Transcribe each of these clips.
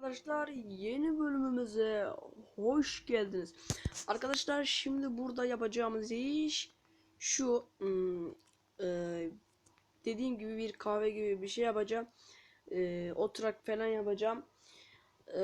Arkadaşlar yeni bölümümüze hoş geldiniz. Arkadaşlar şimdi burada yapacağımız iş şu hmm, e, dediğim gibi bir kahve gibi bir şey yapacağım. E, oturak falan yapacağım. E,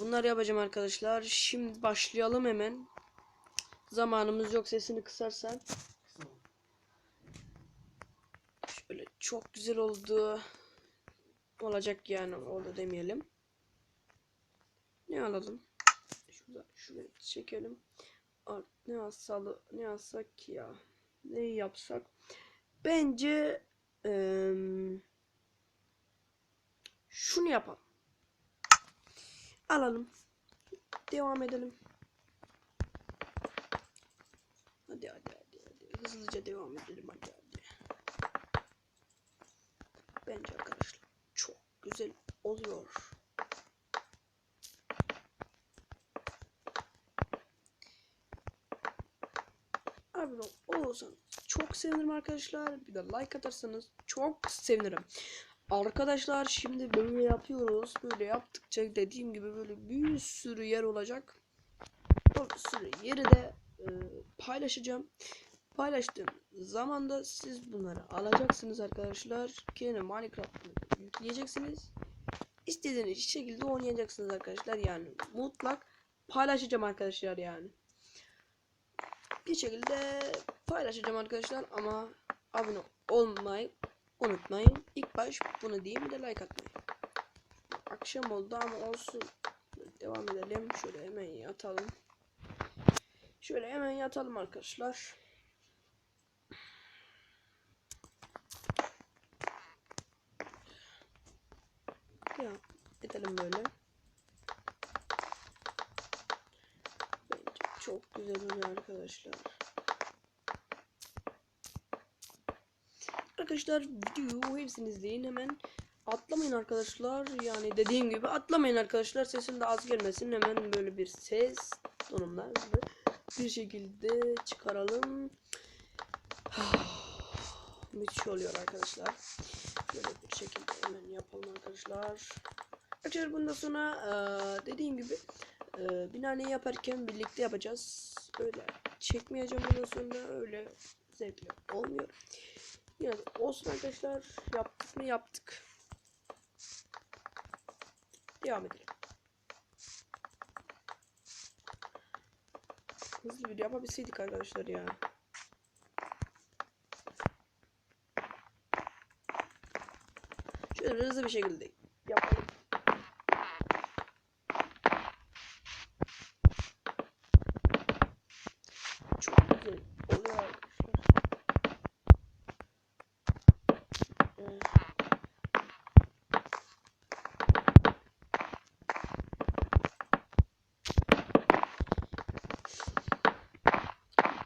bunları yapacağım arkadaşlar. Şimdi başlayalım hemen. Zamanımız yok sesini kısarsan. Şöyle çok güzel oldu. Olacak yani oldu demeyelim. Ne alalım? Şurada şuraya çekelim. Ne alsalı ne alsak ki ya? Ne yapsak? Bence eee, şunu yapalım. Alalım. Devam edelim. Hadi hadi hadi hadi. Hızlıca devam edelim hadi hadi. Bence arkadaşlar çok güzel oluyor. Abone olursanız çok sevinirim arkadaşlar. Bir de like atarsanız çok sevinirim. Arkadaşlar şimdi böyle yapıyoruz. Böyle yaptıkça dediğim gibi böyle bir sürü yer olacak. O sürü yeri de e, paylaşacağım. Paylaştığım zaman da siz bunları alacaksınız arkadaşlar. Kendi Minecraft'ı yükleyeceksiniz. İstediğiniz şekilde oynayacaksınız arkadaşlar. Yani mutlak paylaşacağım arkadaşlar yani bir şekilde paylaşacağım arkadaşlar ama abone olmayı unutmayın. İlk baş bunu diyeyim bir de like atmayı. Akşam oldu ama olsun. Devam edelim. Şöyle hemen yatalım. Şöyle hemen yatalım arkadaşlar. Ya edelim böyle. Bence çok güzel oluyor arkadaşlar. Arkadaşlar videoyu hepsini izleyin. Hemen atlamayın arkadaşlar. Yani dediğim gibi atlamayın arkadaşlar. Sesin de az gelmesin. Hemen böyle bir ses tonumla bir şekilde çıkaralım. Müthiş oluyor arkadaşlar. Böyle bir şekilde hemen yapalım arkadaşlar. Arkadaşlar bundan sonra dediğim gibi ee, binaneyi yaparken birlikte yapacağız. Öyle çekmeyeceğim bundan sonra öyle zevkli olmuyor. De olsun arkadaşlar. Yaptık mı yaptık. Devam edelim. Hızlı bir yapabilseydik arkadaşlar ya. Şöyle hızlı bir şekilde yapalım. Çok güzel oluyor arkadaşlar. Evet.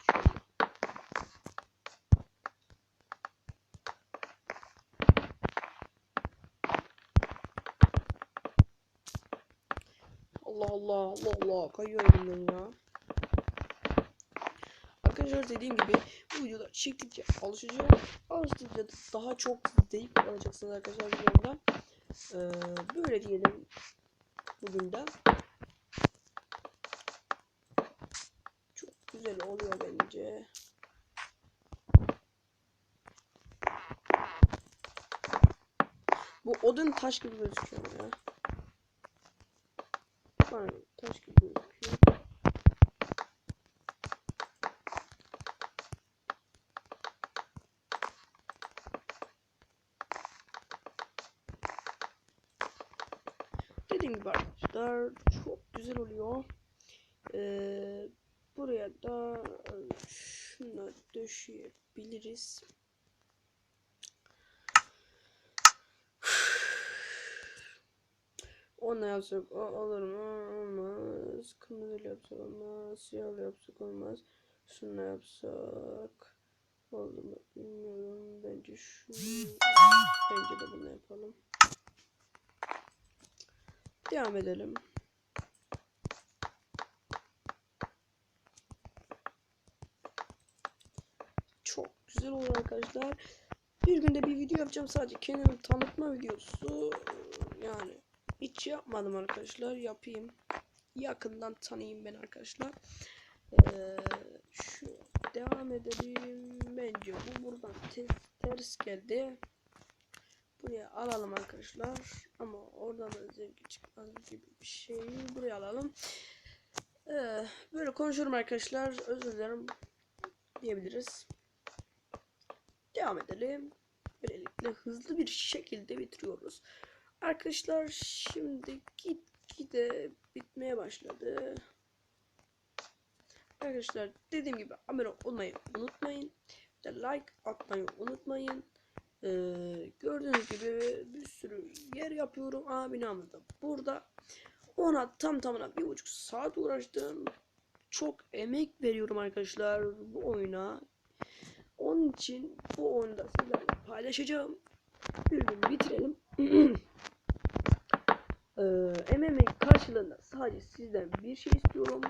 Şöyle. Allah Allah Allah Allah kayıyor elimden ya. Arkadaşlar dediğim gibi bu videoda çektikçe alışacağım. Alıştıkça da daha çok zevk alacaksınız arkadaşlar videomda. Ee, böyle diyelim bugün de. Çok güzel oluyor bence. Bu odun taş gibi gözüküyor ya. Aynen taş gibi gözüküyor. Dediğim gibi arkadaşlar çok güzel oluyor. Ee, buraya da şunu döşeyebiliriz. Onunla yapsak olur mu? Olmaz. Kırmızı yapsak olmaz. Siyah yapsak olmaz. Şununla yapsak oldu mu bilmiyorum. Bence şu bence de bunu yapalım. Devam edelim. Çok güzel olur arkadaşlar. Bir günde bir video yapacağım sadece kendimi tanıtma videosu. Yani Hiç yapmadım arkadaşlar. Yapayım. Yakından tanıyayım ben arkadaşlar. Ee, şu devam edelim. Bence bu buradan te- ters geldi. Buraya alalım arkadaşlar. Ama oradan da zevki çıkmaz gibi bir şeyi buraya alalım. Ee, böyle konuşuyorum arkadaşlar. Özür dilerim diyebiliriz. Devam edelim. Böylelikle hızlı bir şekilde bitiriyoruz. Arkadaşlar şimdi git gide bitmeye başladı. Arkadaşlar dediğim gibi abone olmayı unutmayın. Bir like atmayı unutmayın. Ee, gördüğünüz gibi bir sürü yer yapıyorum. Abi namı da burada. Ona tam tamına bir buçuk saat uğraştım. Çok emek veriyorum arkadaşlar bu oyuna. Onun için bu oyunda sizlerle paylaşacağım. Bir gün bitirelim. ee, emeğimin karşılığında sadece sizden bir şey istiyorum.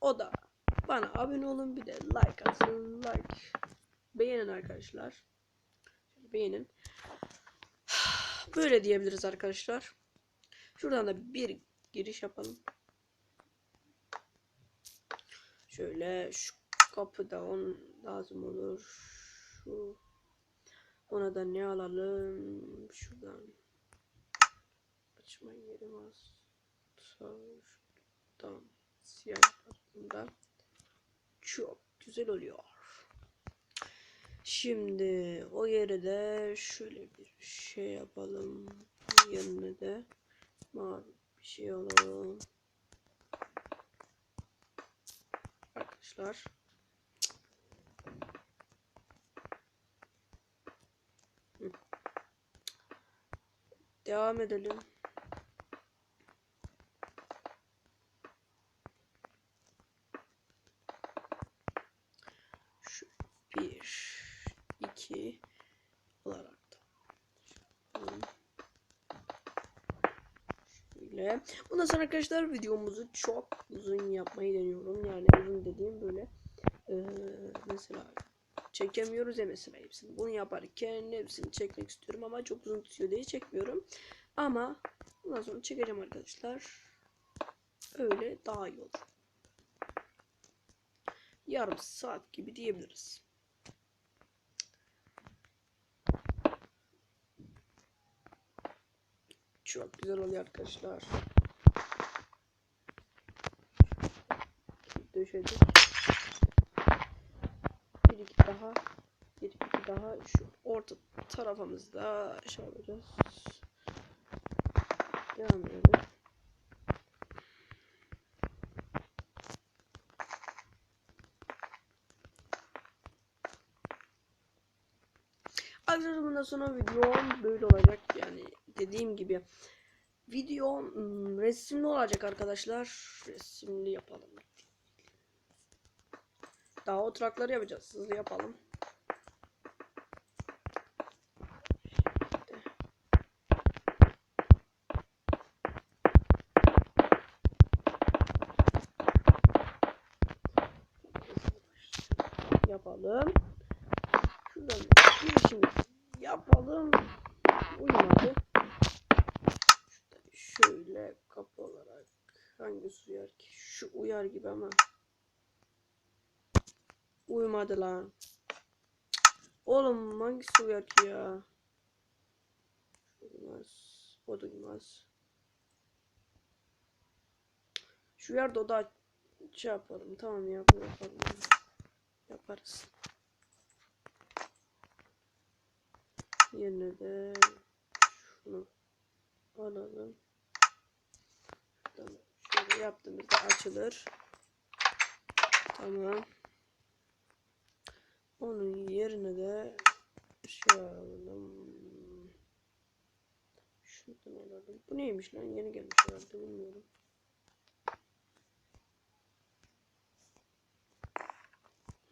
O da bana abone olun bir de like atın. Like beğenin arkadaşlar. Beğenin. Böyle diyebiliriz arkadaşlar. Şuradan da bir giriş yapalım. Şöyle şu kapıda on lazım olur. Şu ona da ne alalım? Şuradan açma yeri var. Şuradan siyah yaptığımda çok güzel oluyor. Şimdi o yere de şöyle bir şey yapalım. Yanına da mavi bir şey alalım. Arkadaşlar. Devam edelim. 2 olarak da. Şöyle. Bundan sonra arkadaşlar videomuzu çok uzun yapmayı deniyorum. Yani uzun dediğim böyle ee, mesela çekemiyoruz ya mesela hepsini. Bunu yaparken hepsini çekmek istiyorum ama çok uzun tutuyor diye çekmiyorum. Ama bundan sonra çekeceğim arkadaşlar. Öyle daha iyi olur. Yarım saat gibi diyebiliriz. Çok güzel oluyor arkadaşlar. Döşedik. Bir iki daha. Bir iki daha. Şu orta tarafımızda şey yapacağız. Devam edelim. Arkadaşlar bundan sonra videom böyle olacak yani dediğim gibi. Video hmm, resimli olacak arkadaşlar? Resimli yapalım. Daha oturakları yapacağız. Hızlı yapalım. Yapalım. Girişimizi yapalım. Uyumadı kapı olarak hangisi uyar ki? Şu uyar gibi ama uyumadı lan. Oğlum hangisi uyar ki ya? Uymaz. O da. Şu yerde o da şey yapalım. Tamam ya bunu yapalım. Yaparız. Yerine de şunu alalım. Şöyle yaptığımızda açılır. Tamam. Onun yerine de şey alalım. Şuradan alalım. Bu neymiş lan? Yeni gelmiş herhalde bilmiyorum.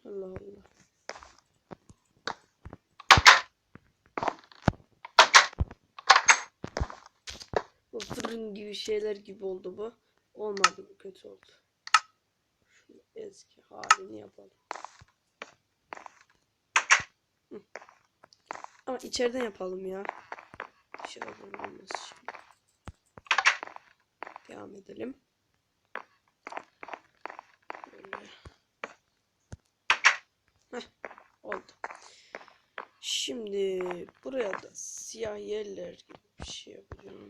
Allah Allah. Bu fırın gibi şeyler gibi oldu bu. Olmadı kötü oldu. Şu eski halini yapalım. Ama içeriden yapalım ya. Dışarıdan olmaz şimdi. Devam edelim. Heh, oldu. Şimdi buraya da siyah yerler gibi bir şey yapacağım.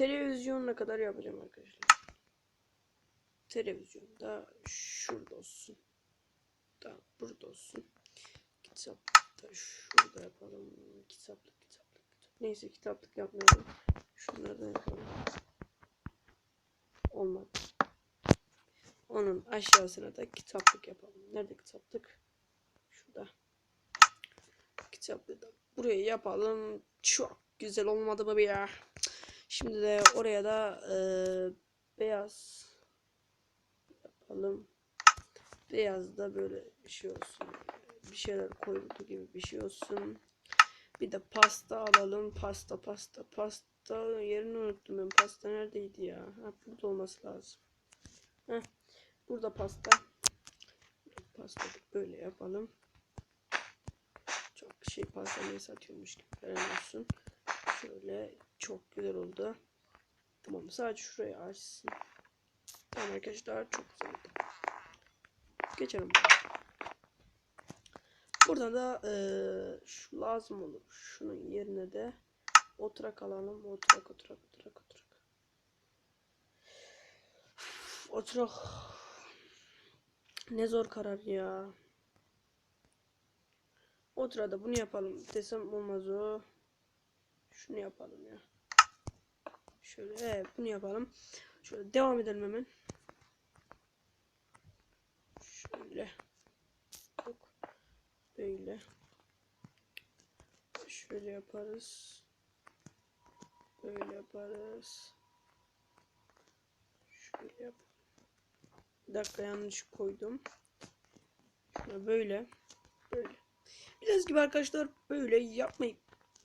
Televizyonuna kadar yapacağım arkadaşlar. Televizyon da şurada olsun. Da burada olsun. Kitap da şurada yapalım. Kitaplık, kitaplık, kitap. Neyse kitaplık yapmayalım. Şunlardan yapalım. Olmadı. Onun aşağısına da kitaplık yapalım. Nerede kitaplık? Şurada. Kitaplığı da buraya yapalım. Çok güzel olmadı mı bir ya? Şimdi de oraya da e, beyaz yapalım. Beyaz da böyle bir şey olsun. Bir şeyler koyuldu gibi bir şey olsun. Bir de pasta alalım. Pasta pasta pasta yerini unuttum ben. Pasta neredeydi ya? Ha, burada olması lazım. Heh, burada pasta. Pasta böyle yapalım. Çok şey pastaneyi satıyormuş gibi olsun. Şöyle çok güzel oldu. Tamam sadece şurayı açsın. Tamam arkadaşlar çok güzel oldu. Geçelim. Burada da eee, şu lazım olur. Şunun yerine de oturak alalım. Oturak oturak oturak oturak. Oturak. Ne zor karar ya. Otura da bunu yapalım desem olmaz o. Şunu yapalım ya. Şöyle evet, bunu yapalım. Şöyle devam edelim hemen. Şöyle. Yok. Böyle. Şöyle yaparız. Böyle yaparız. Şöyle yap. Bir dakika yanlış koydum. Şöyle böyle. Böyle. Biraz gibi arkadaşlar böyle yapmayı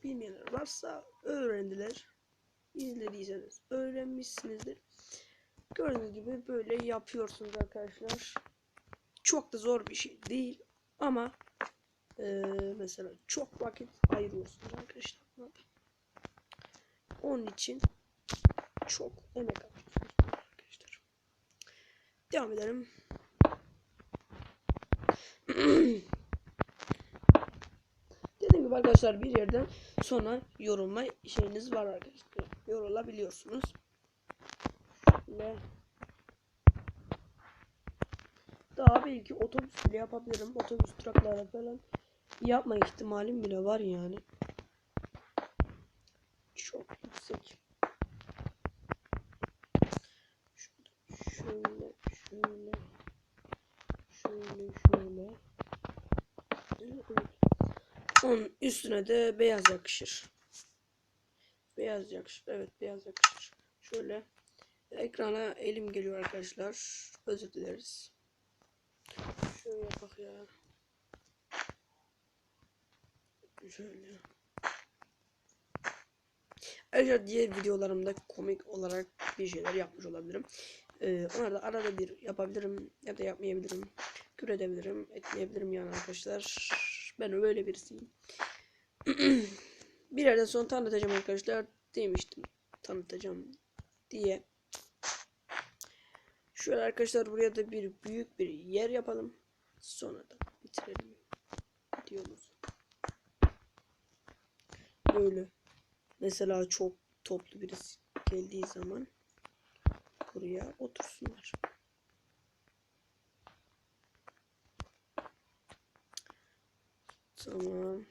bilmeyenler varsa öğrendiler. İzlediyseniz öğrenmişsinizdir. Gördüğünüz gibi böyle yapıyorsunuz arkadaşlar. Çok da zor bir şey değil ama eee, mesela çok vakit ayırıyorsunuz arkadaşlar. Onun için çok emek harcıyorsunuz arkadaşlar. Devam edelim. Arkadaşlar bir yerden sonra yorulma şeyiniz var arkadaşlar. Yorulabiliyorsunuz. Şöyle. Daha belki otobüs bile yapabilirim. Otobüs duraklara falan yapma ihtimalim bile var yani. Çok yüksek. Şöyle, şöyle, şöyle, şöyle. Evet. Onun üstüne de beyaz yakışır. Beyaz yakışır. Evet beyaz yakışır. Şöyle ekrana elim geliyor arkadaşlar. Özür dileriz. Şöyle bak ya. Şöyle. Ayrıca diğer videolarımda komik olarak bir şeyler yapmış olabilirim. Ee, onları da arada bir yapabilirim ya da yapmayabilirim. Kür edebilirim, etmeyebilirim yani arkadaşlar. Ben öyle birisiyim. bir yerden sonra tanıtacağım arkadaşlar. Demiştim tanıtacağım diye. Şöyle arkadaşlar buraya da bir büyük bir yer yapalım. Sonra da bitirelim videomuzu. Böyle. Mesela çok toplu birisi geldiği zaman buraya otursunlar. Tamam.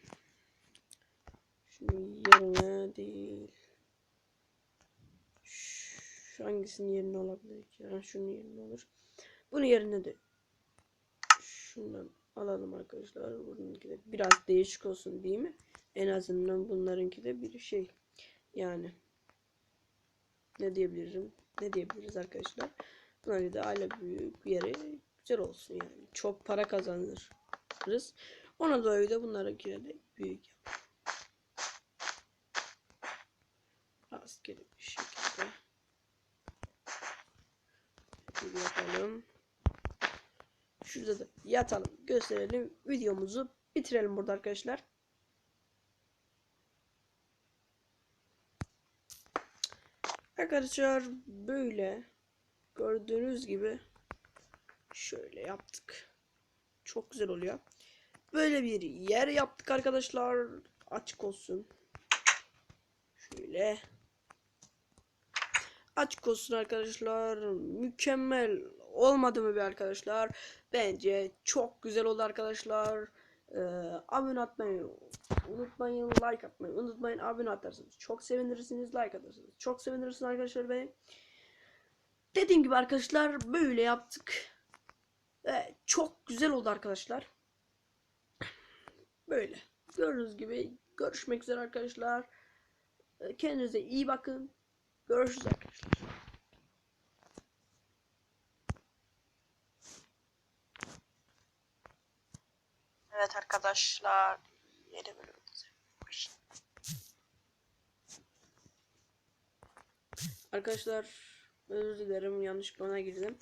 Şunun yerine değil. Şu hangisinin yerine olabilir ki? Ya şunun yerine olur. Bunun yerine de şundan alalım arkadaşlar. Bununki de biraz değişik olsun değil mi? En azından bunlarınki de bir şey. Yani ne diyebilirim? Ne diyebiliriz arkadaşlar? Bunlar da aile büyük bir yere güzel olsun yani. Çok para kazanırız. Ona dolayı da bunlarınkileri de büyük yap. Rastgele bir şekilde. Bir yapalım. Şurada da yatalım. Gösterelim. Videomuzu bitirelim burada arkadaşlar. Arkadaşlar böyle gördüğünüz gibi şöyle yaptık. Çok güzel oluyor. Böyle bir yer yaptık arkadaşlar. Açık olsun. Şöyle. Açık olsun arkadaşlar. Mükemmel olmadı mı be arkadaşlar? Bence çok güzel oldu arkadaşlar. Ee, abone atmayı unutmayın. Like atmayı unutmayın. Abone atarsanız çok sevinirsiniz. Like atarsanız çok sevinirsiniz arkadaşlar beni. Dediğim gibi arkadaşlar böyle yaptık. Ee, çok güzel oldu arkadaşlar. Böyle. Gördüğünüz gibi görüşmek üzere arkadaşlar. Ee, Kendinize iyi bakın. Görüşürüz arkadaşlar. Evet arkadaşlar. Yeni bölümümüze. Arkadaşlar özür dilerim yanlışlıkla ona girdim.